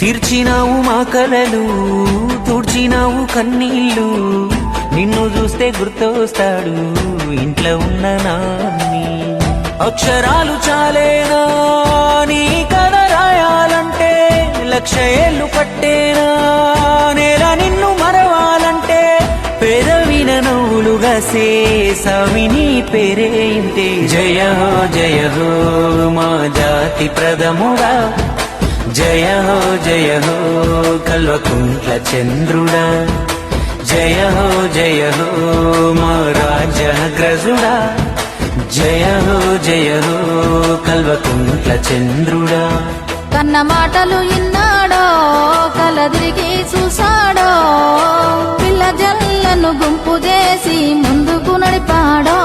తీర్చినావు మా కలలు తుడిచినావు కన్నీళ్ళు. నిన్ను చూస్తే గుర్తొస్తాడు ఇంట్లో ఉన్న నాన్ని. అక్షరాలు చాలేనా? నీ కథ రాయాలంటే లక్ష ఏళ్ళు పట్టేనా? నేల నిన్ను మరవాలంటే పెదవిన నవ్వులుగా సేసావి నీ పేరే ఇంతే. జయ జయ మా జాతి ప్రథముడా. జయ హో జయ హో కల్వకుంట్ల చంద్రుడా. జయ హో జయ హో మా రాజగ్రజుడా జయ హో జయ హో కల్వకుంట్ల చంద్రుడా. కన్న మాటలు ఇన్నాడో కలదిరిగి చూసాడో పిల్ల జల్లను గుంపు చేసి ముందుకు నడిపాడో.